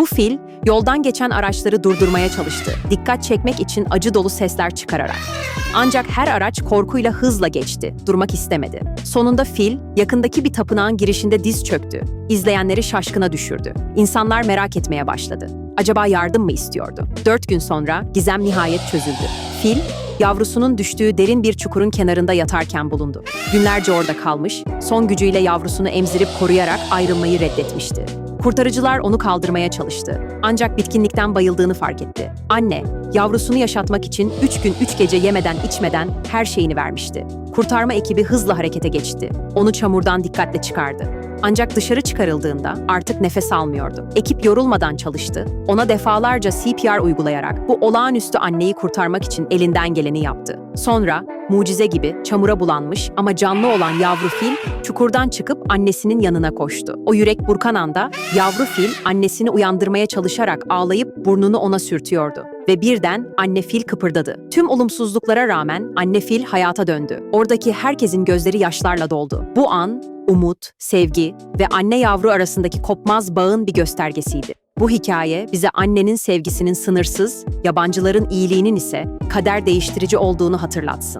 Bu fil, yoldan geçen araçları durdurmaya çalıştı. Dikkat çekmek için acı dolu sesler çıkararak. Ancak her araç korkuyla hızla geçti. Durmak istemedi. Sonunda fil, yakındaki bir tapınağın girişinde diz çöktü. İzleyenleri şaşkına düşürdü. İnsanlar merak etmeye başladı. Acaba yardım mı istiyordu? Dört gün sonra gizem nihayet çözüldü. Fil, yavrusunun düştüğü derin bir çukurun kenarında yatarken bulundu. Günlerce orada kalmış, son gücüyle yavrusunu emzirip koruyarak ayrılmayı reddetmişti. Kurtarıcılar onu kaldırmaya çalıştı. Ancak bitkinlikten bayıldığını fark etti. Anne, yavrusunu yaşatmak için üç gün üç gece yemeden içmeden her şeyini vermişti. Kurtarma ekibi hızla harekete geçti. Onu çamurdan dikkatle çıkardı. Ancak dışarı çıkarıldığında artık nefes almıyordu. Ekip yorulmadan çalıştı. Ona defalarca CPR uygulayarak bu olağanüstü anneyi kurtarmak için elinden geleni yaptı. Sonra mucize gibi çamura bulanmış ama canlı olan yavru fil çukurdan çıkıp annesinin yanına koştu. O yürek burkan anda yavru fil annesini uyandırmaya çalışarak ağlayıp burnunu ona sürtüyordu. Ve birden anne fil kıpırdadı. Tüm olumsuzluklara rağmen anne fil hayata döndü. Oradaki herkesin gözleri yaşlarla doldu. Bu an umut, sevgi ve anne yavru arasındaki kopmaz bağın bir göstergesiydi. Bu hikaye bize annenin sevgisinin sınırsız, yabancıların iyiliğinin ise kader değiştirici olduğunu hatırlatsın.